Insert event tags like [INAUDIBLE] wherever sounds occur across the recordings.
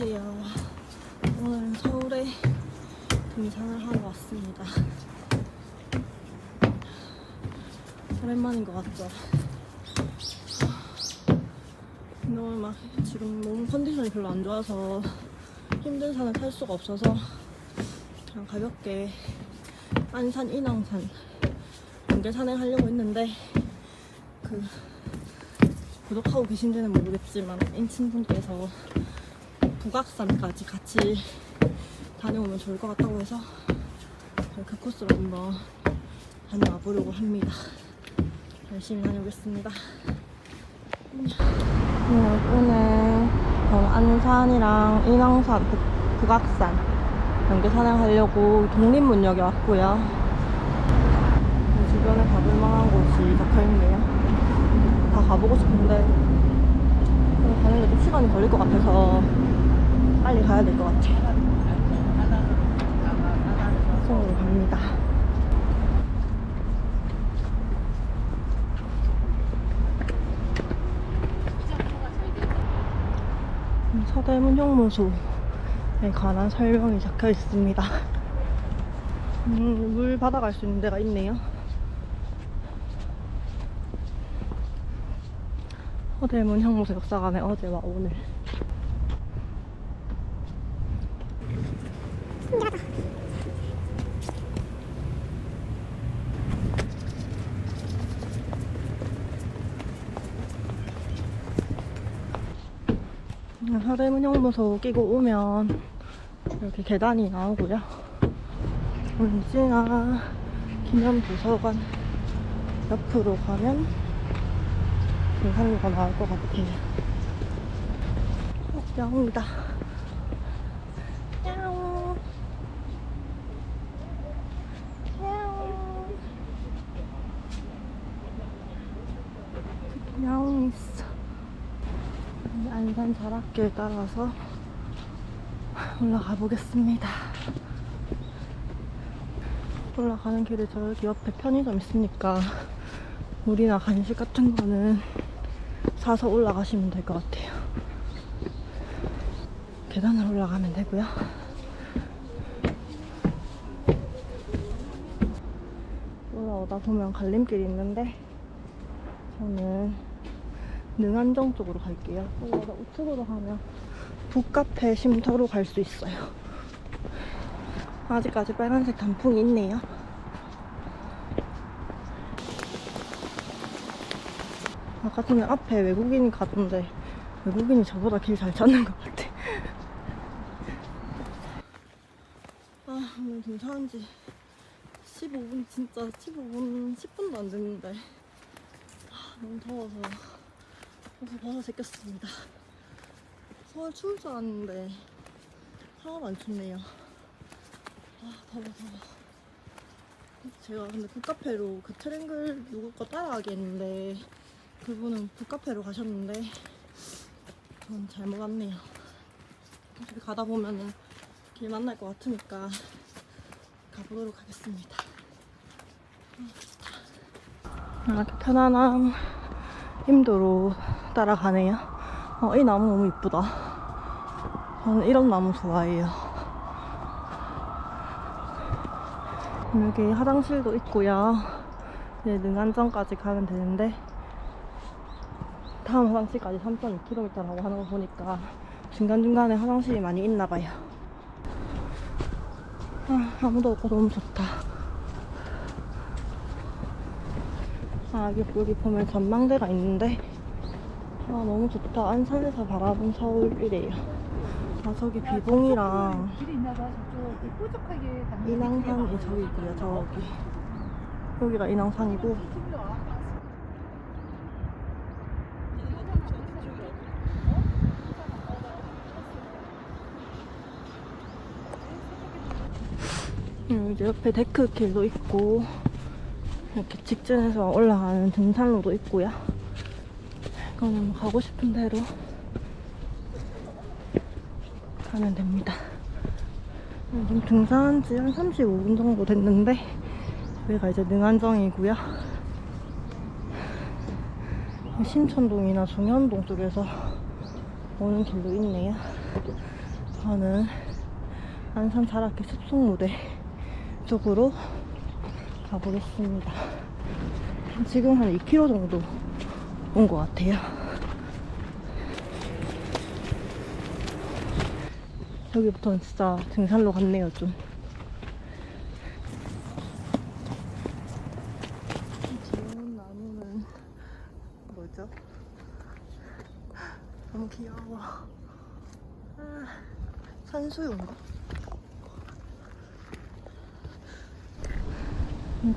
안녕하세요. 오늘은 서울에 등산을 하러 왔습니다. 오랜만인 것 같죠? 오늘 막 지금 몸 컨디션이 별로 안 좋아서 힘든 산을 탈 수가 없어서 그냥 가볍게 안산, 인왕산 연계 산행하려고 했는데 그 구독하고 계신지는 모르겠지만 인친분께서 북악산까지 같이 다녀오면 좋을 것 같다고 해서 그 코스로 한번 다녀와 보려고 합니다. 열심히 다녀오겠습니다. 네, 오늘 어, 안산이랑 인왕산, 북, 북악산 연계 산행하려고 독립문역에 왔고요. 그 주변에 가볼 만한 곳이 적혀있네요. 다 가보고 싶은데 가는 데 좀 시간이 걸릴 것 같아서 빨리 가야 될 것 같아요. 송으로 갑니다. 음, 서대문 형무소에 관한 설명이 적혀 있습니다. [LAUGHS] 음, 물 받아갈 수 있는 데가 있네요. 서대문 형무소 역사관에 어제와 오늘 서대문 형무소 끼고 오면 이렇게 계단이 나오고요 울지나 기념도서관 옆으로 가면 등산로가 나올 것 같아요. 어, 야옹이다. 야옹. 야옹. 야옹 있어. 이 안산 자락길 따라서 올라가 보겠습니다. 올라가는 길에 저기 옆에 편의점 있으니까 물이나 간식 같은 거는 사서 올라가시면 될 것 같아요. 계단을 올라가면 되고요. 올라오다 보면 갈림길이 있는데 저는 능안정 쪽으로 갈게요. 올라오다 우측으로 가면 북카페 쉼터로 갈 수 있어요. 아직까지 빨간색 단풍이 있네요. 아까 전에 앞에 외국인이 가던데 외국인이 저보다 길 잘 찾는 것 같아. 아 오늘 등산한 지 15분 진짜 15분 10분도 안 됐는데 아, 너무 더워서 그래서 벗어 제꼈습니다. 서울 추울 줄 알았는데 하나도 안 춥네요. 아 더워 더워. 제가 근데 북카페로 그 트랭글 누구 거 따라가게 했는데 그분은 북카페로 가셨는데 전 잘못 왔네요. 어차피 가다 보면은 길 만날 것 같으니까 가보도록 하겠습니다. 이렇게 편안한 힘도로 따라가네요. 어, 이 나무 너무 이쁘다. 저는 이런 나무 좋아해요. 여기 화장실도 있고요. 이제 능안정까지 가면 되는데 다음 화장실까지 3.2km라고 하는 거 보니까 중간중간에 화장실이 많이 있나 봐요. 아, 아무도 없고 너무 좋다. 아, 여기, 여기 보면 전망대가 있는데 아, 너무 좋다. 안산에서 바라본 서울이래요. 아, 저기 비봉이랑 인왕산이 저기 있고요. 저기. 여기가 인왕산이고 음, 이제 옆에 데크 길도 있고 이렇게 직진해서 올라가는 등산로도 있고요. 이거는 뭐 가고 싶은 대로 가면 됩니다. 지금 등산한 지 한 35분 정도 됐는데 여기가 이제 능안정이고요. 신천동이나 중현동 쪽에서 오는 길도 있네요. 저는 안산 자락계 숲속무대 쪽으로 가보겠습니다. 지금 한 2km 정도 온 것 같아요. 여기부터는 진짜 등산로 같네요, 좀. 귀여운 나무는 뭐죠? 너무 귀여워. 아, 산수유인가?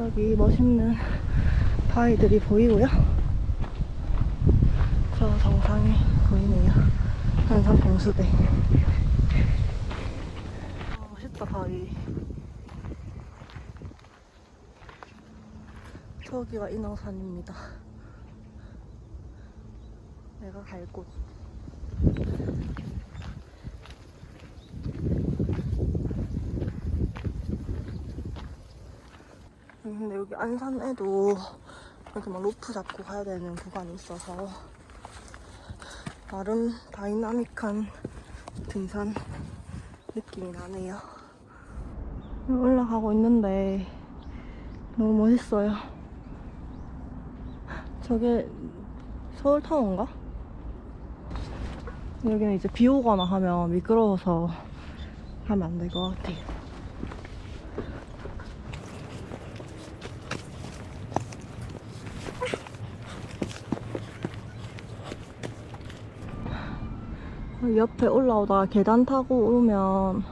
여기 멋있는 바위들이 보이고요. 저 정상이 보이네요. 한산 봉수대. 아, 멋있다, 바위. 저기가 인왕산입니다. 내가 갈 곳. 음, 근데 여기 안산에도 이렇게 막 로프 잡고 가야 되는 구간이 있어서 나름 다이나믹한 등산 느낌이 나네요. 올라가고 있는데 너무 멋있어요. 저게 서울타워인가? 여기는 이제 비 오거나 하면 미끄러워서 하면 안 될 것 같아요. 옆에 올라오다가 계단 타고 오면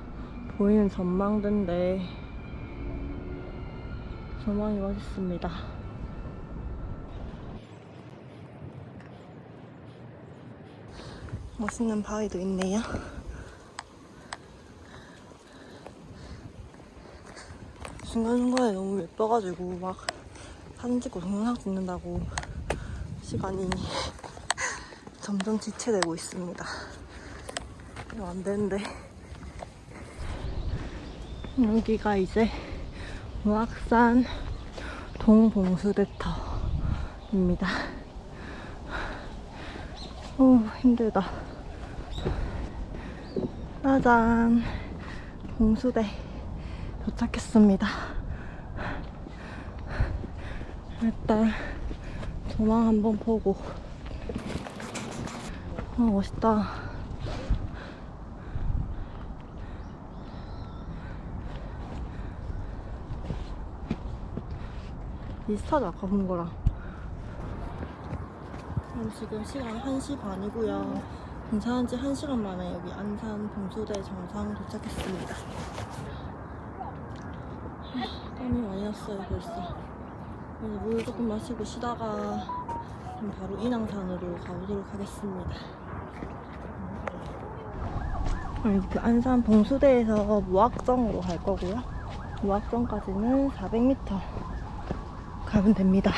보이는 전망대인데 전망이 멋있습니다. 멋있는 바위도 있네요. 중간중간에 너무 예뻐가지고 막 사진 찍고 동영상 찍는다고 시간이 [LAUGHS] 점점 지체되고 있습니다. 이거 안 되는데. 여기가 이제 무악산 동봉수대터입니다. 오, 힘들다. 짜잔. 봉수대 도착했습니다. 일단 조망 한번 보고. 어, 멋있다. 비슷하죠, 아까 본 거랑. 그럼 지금 시간 1시 반이고요. 등산한 지 1시간 만에 여기 안산 봉수대 정상 도착했습니다. 하, 땀이 많이 났어요, 벌써. 그래서 물 조금 마시고 쉬다가 그럼 바로 인왕산으로 가보도록 하겠습니다. 그럼 그 안산 봉수대에서 무악정으로 갈 거고요. 무악정까지는 400m 가면 됩니다.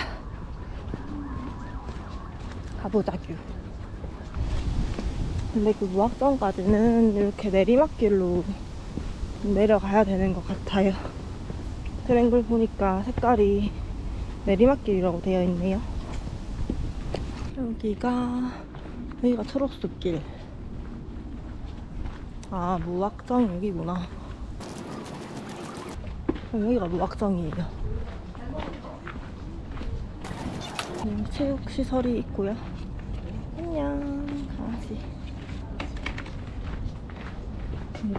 가보자규. 근데 그 무악정까지는 이렇게 내리막길로 내려가야 되는 것 같아요. 트랭글 보니까 색깔이 내리막길이라고 되어 있네요. 여기가, 여기가 초록숲길. 아, 무악정 여기구나. 여기가 무악정이에요. 음, 체육시설이 있고요. 안녕, 강아지.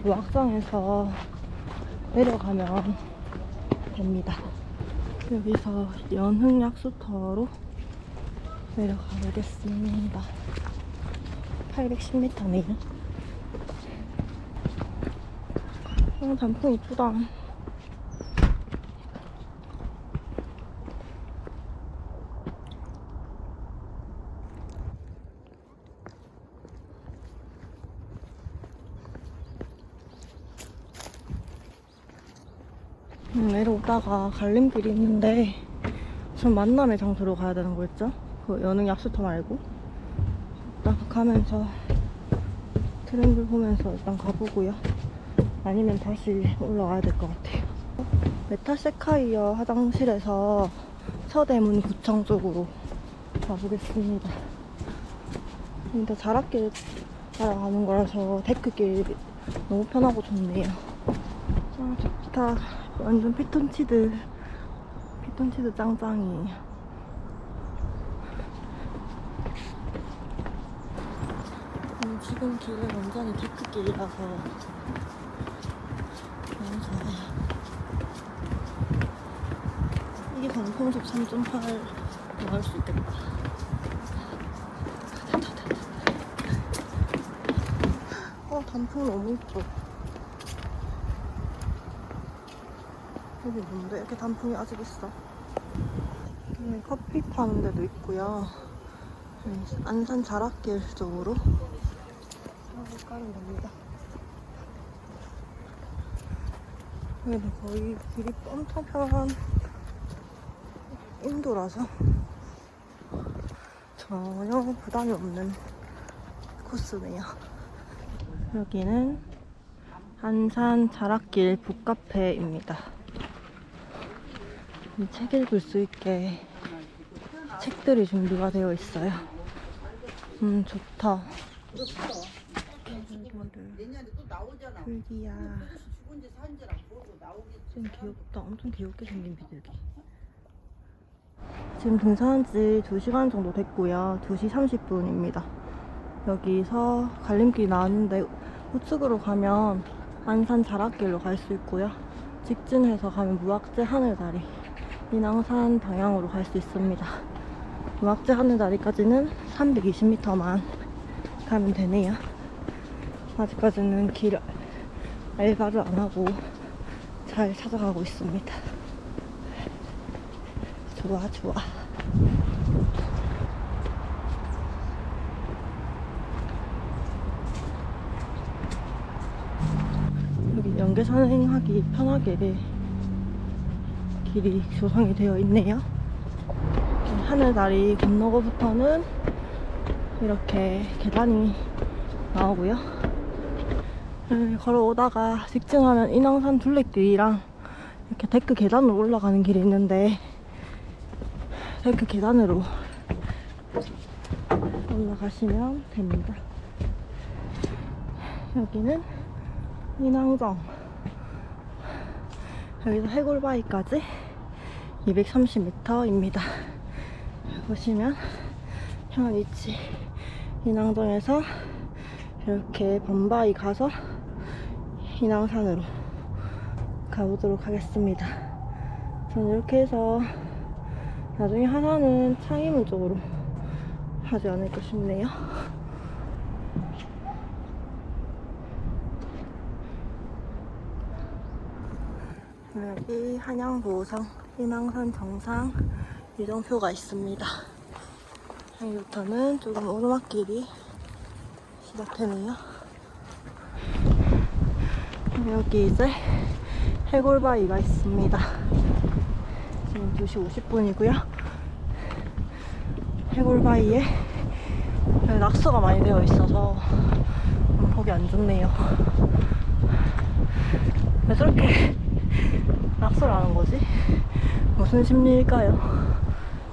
무악정에서 내려가면 됩니다. 여기서 연흥약수터로 내려가 보겠습니다. 810m네요. 어, 단풍 이쁘다. 음, 내려 오다가 갈림길이 있는데 전 만남의 장소로 가야 되는 거였죠? 그 연흥 약수터 말고 일단 가면서 트렌드 보면서 일단 가보고요 아니면 다시 올라가야 될 것 같아요 메타세카이어 화장실에서 서대문 구청 쪽으로 가보겠습니다 근데 자락길 따라가는 거라서 데크길 너무 편하고 좋네요. 아, 좋다. 완전 피톤치드. 피톤치드 짱짱이에요. 음, 지금 길은 완전히 데크길이라서 너무 좋아요. 이게 방풍속 3.8 나올 수 있겠다. 어, 단풍 너무 이뻐. 여기 뭔데? 이렇게 단풍이 아직 있어. 여기 커피 파는 데도 있고요. 안산 자락길 쪽으로 차를 가면 됩니다. 여기는 거의 길이 엄청 편한 인도라서 전혀 부담이 없는 코스네요. 여기는 안산 자락길 북카페입니다. 이책 읽을 수 있게 책들이 준비가 되어 있어요. 음, 좋다. 내년에 또 나오잖아. 풀기야. 죽은 지 산지랑 보고 나오겠지. 좀 귀엽다. 엄청 귀엽게 생긴 비둘기. 지금 등산한 지 2시간 정도 됐고요. 2시 30분입니다. 여기서 갈림길 나왔는데 우측으로 가면 안산 자락길로 갈 수 있고요. 직진해서 가면 무악재 하늘다리, 인왕산 방향으로 갈 수 있습니다. 무악재 하늘다리까지는 320m만 가면 되네요. 아직까지는 길 알바를 안 하고 잘 찾아가고 있습니다. 좋아, 좋아. 여기 연계 산행하기 편하게 길이 조성이 되어 있네요. 하늘다리 건너고부터는 이렇게 계단이 나오고요. 음, 걸어오다가 직진하면 인왕산 둘레길이랑 이렇게 데크 계단으로 올라가는 길이 있는데 데크 계단으로 올라가시면 됩니다. 여기는 인왕정 여기서 해골바위까지 230m입니다. 보시면 현 위치 인왕정에서 이렇게 범바위 가서 인왕산으로 가보도록 하겠습니다. 저는 이렇게 해서 나중에 하산은 창의문 쪽으로 하지 않을까 싶네요. 여기 한양보성 인왕산 정상 이정표가 있습니다. 여기부터는 조금 오르막길이 시작되네요. 여기 이제 해골바위가 있습니다. 지금 2시 50분이고요. 해골바위에 낙서가 많이 되어 있어서 좀 보기 안 좋네요. 왜 저렇게 [LAUGHS] 낙서를 하는 거지? 무슨 심리일까요?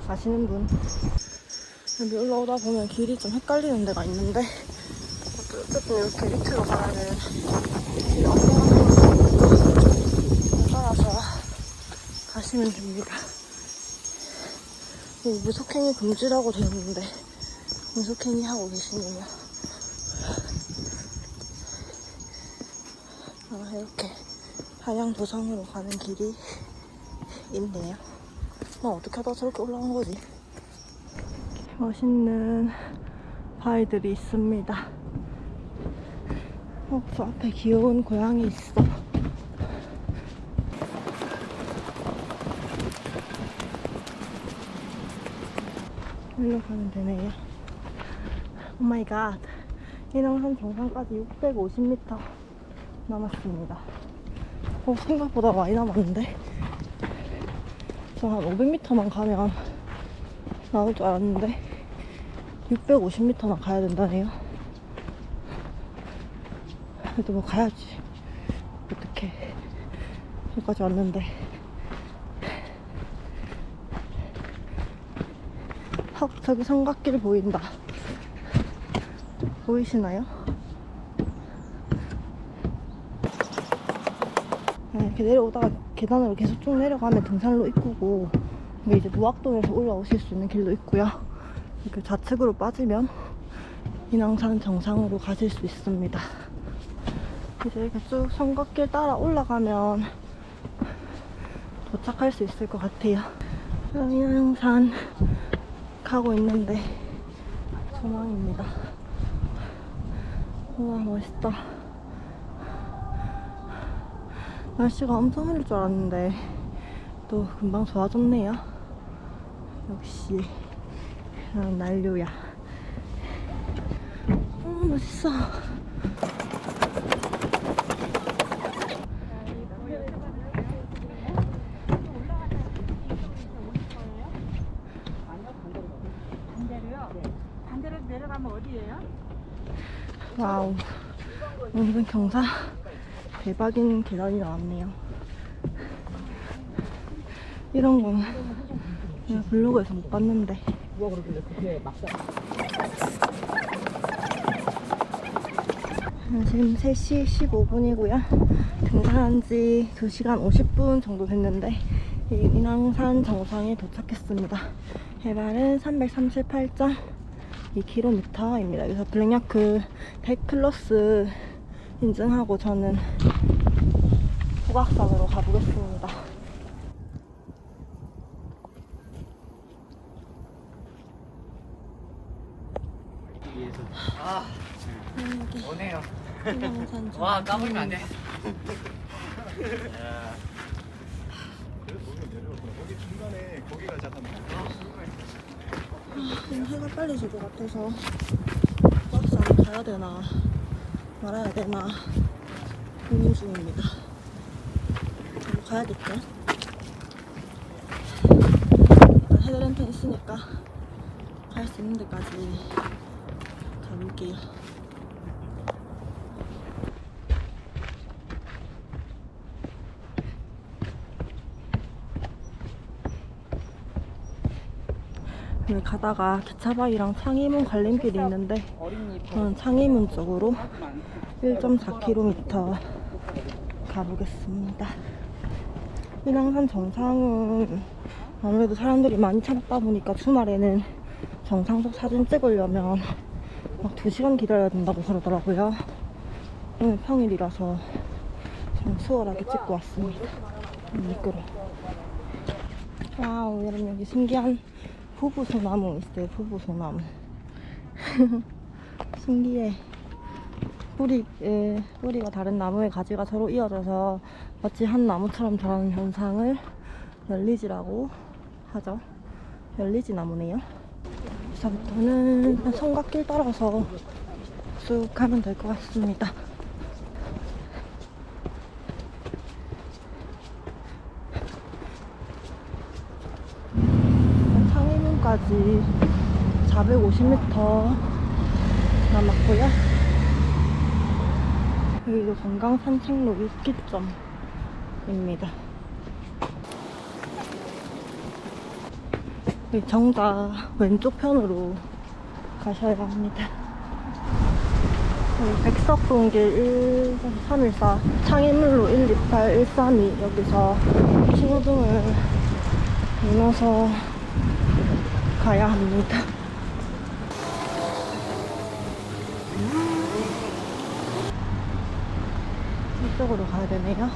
아시는 분? 여기 올라오다 보면 길이 좀 헷갈리는 데가 있는데 어쨌든 이렇게 밑으로 가면 길이 엉망하니까 따라서 가시면 됩니다. 무속행위 금지라고 되어 있는데 무속행위 하고 계시네요. 아, 이렇게 한양 도성으로 가는 길이 있네요. 나 어떻게 하다 저렇게 올라온 거지? 멋있는 바위들이 있습니다. 어, 저 앞에 귀여운 고양이 있어. 일로 가면 되네요. 오마이 갓. 인왕산 정상까지 650m 남았습니다. 어, 생각보다 많이 남았는데? 저 한 500m만 가면 나올 줄 알았는데 650m나 가야 된다네요. 그래도 뭐 가야지. 어떡해. 여기까지 왔는데. 헉, 저기 삼각길 보인다. 보이시나요? 네, 이렇게 내려오다가 계단으로 계속 쭉 내려가면 등산로 입구고 여기 이제 무악동에서 올라오실 수 있는 길도 있고요. 이렇게 좌측으로 빠지면 인왕산 정상으로 가실 수 있습니다. 이제 이렇게 쭉 성곽길 따라 올라가면 도착할 수 있을 것 같아요. 인왕산 가고 있는데 조망입니다. 우와 멋있다. 날씨가 엄청 흐릴 줄 알았는데 또 금방 좋아졌네요. 역시 난 난료야. 어, 멋있어. 와우. 오늘은 경사 대박인 계단이 나왔네요. 이런 건 내가 블로그에서 못 봤는데. 지금 3시 15분이고요. 등산한 지 2시간 50분 정도 됐는데 이 인왕산 정상에 도착했습니다. 해발은 338.2km입니다. 그래서 블랙야크 100 플러스 인증하고 저는 북악산으로 가보겠습니다. 아, 오네요. 와, 까불면 안 돼. 지금 해가 빨리 질 것 같아서 북악산 가야 되나 말아야 되나 고민 중입니다. 가야겠죠? 헤드랜턴 있으니까 갈 수 있는 데까지 가볼게요. 여기 가다가 기차바위랑 창의문 갈림길이 있는데 저는 창의문 쪽으로 1.4km 가보겠습니다. 인왕산 정상은 아무래도 사람들이 많이 찾다 보니까 주말에는 정상석 사진 찍으려면 막 2시간 기다려야 된다고 그러더라고요. 오늘 평일이라서 좀 수월하게 찍고 왔습니다. 음, 미끄러. 와우, 여러분 여기 신기한 부부 소 나무 있어요. 부부 소 나무. [LAUGHS] 신기해. 뿌리, 에, 뿌리가 다른 나무의 가지가 서로 이어져서 마치 한 나무처럼 자라는 현상을 열리지라고 하죠. 열리지 나무네요. 여기서부터는 성곽길 따라서 쭉 가면 될 것 같습니다. 창의문까지 450m 남았고요. 여기도 건강 산책로 6기점입니다. 여기 정자 왼쪽 편으로 가셔야 합니다. 여기 백석동길 1314 창의문로 128 132 여기서 신호등을 건너서 가야 합니다. 이쪽으로 가야 되네요.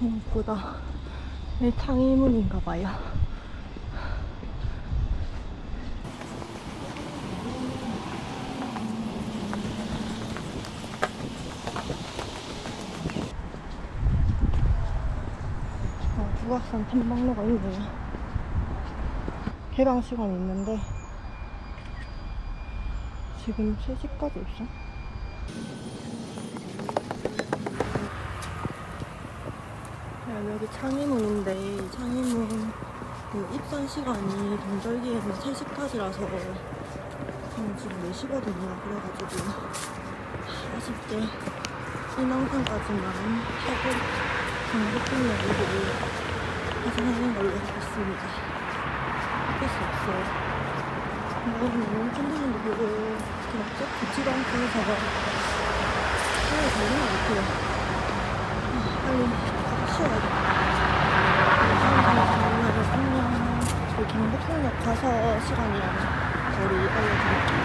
어, 예쁘다. 이 창의문인가 봐요. 어, 북악산 탐방로가 있네요. 개방 시간이 있는데 지금 3시까지 있어? 네, 여기 창의문인데 이 창의문 그 입산 시간이 동절기에는 3시까지라서 저는 지금 4시거든요. 그래가지고 아쉽게 인왕산까지만 타고 경복궁 내리고 하산하는 걸로 하겠습니다. 어쩔 수 없어요. 이거는 컨디션도 보고 그렇게 막썩 좋지도 않고 해서 빨리 가는 것 같아요. 아, 빨리 쉬어야겠다. 안녕. 저희 경복궁역 가서 시간이랑 거리 알려드릴게요.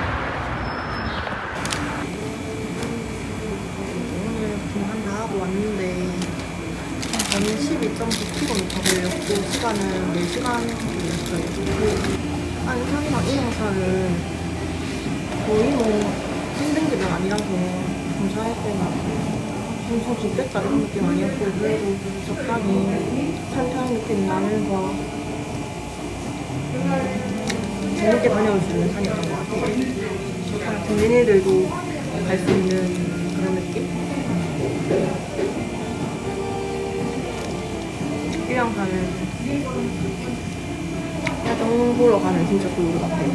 오늘 등산 다 하고 왔는데 저는 12.9km 걸렸고 시간은 4시간 걸렸어요. 안산이랑 인왕산은 거의 뭐 힘든 길은 아니라서 괜찮을 때나 엄청 좋겠다 이런 느낌 아니었고 그래도 적당히 탄탄한 느낌 나면서 재밌게 다녀올 수 있는 산이었던 것 같아요. 국민이들도 갈 수 있는 그런 느낌? 일양산은 야경 보러 가면 진짜 좋을 것 같아요.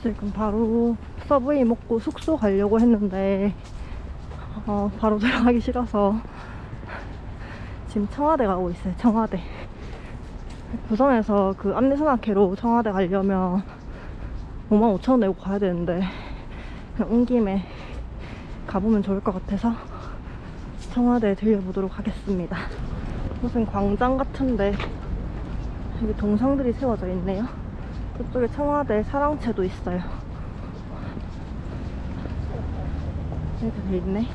지금 바로 서브웨이 먹고 숙소 가려고 했는데 어, 바로 들어가기 싫어서 지금 청와대 가고 있어요. 청와대. 부산에서 그 안내선학회로 청와대 가려면 5만 5천 원 내고 가야 되는데 온 김에 가보면 좋을 것 같아서 청와대에 들려보도록 하겠습니다. 무슨 광장 같은데 여기 동상들이 세워져 있네요. 저쪽에 청와대 사랑채도 있어요. 이렇게 돼 있네.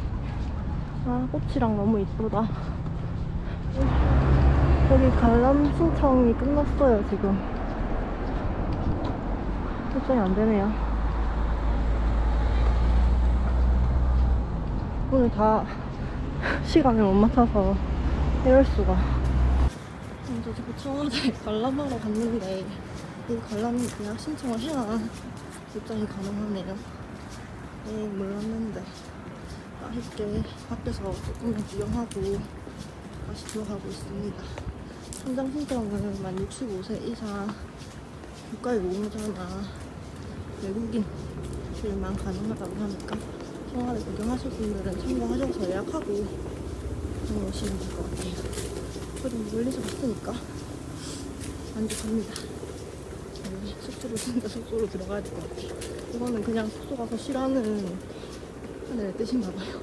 아, 꽃이랑 너무 이쁘다. 여기 관람 신청이 끝났어요, 지금. 설정이 안 되네요. 오늘 다 시간을 못 맞춰서 이럴 수가. 먼저 지금 청와대 [LAUGHS] 관람하러 갔는데 이 관람 예약 신청을 해야 입장이 가능하네요. 네, 몰랐는데 맛있게 밖에서 조금 구경하고 다시 들어가고 있습니다. 현장 신청은 만 65세 이상 국가유공자나 외국인들만 가능하다고 하니까 청와대 구경하실 분들은 참고하셔서 예약하고 다녀오시면 될 것 같아요. 그래도 멀리서 봤으니까 만족합니다. 네, 숙소로 [LAUGHS] 진짜 숙소로 들어가야 될 것 같아요. 이거는 그냥 숙소 가서 쉬라는 하늘의 뜻인가 봐요.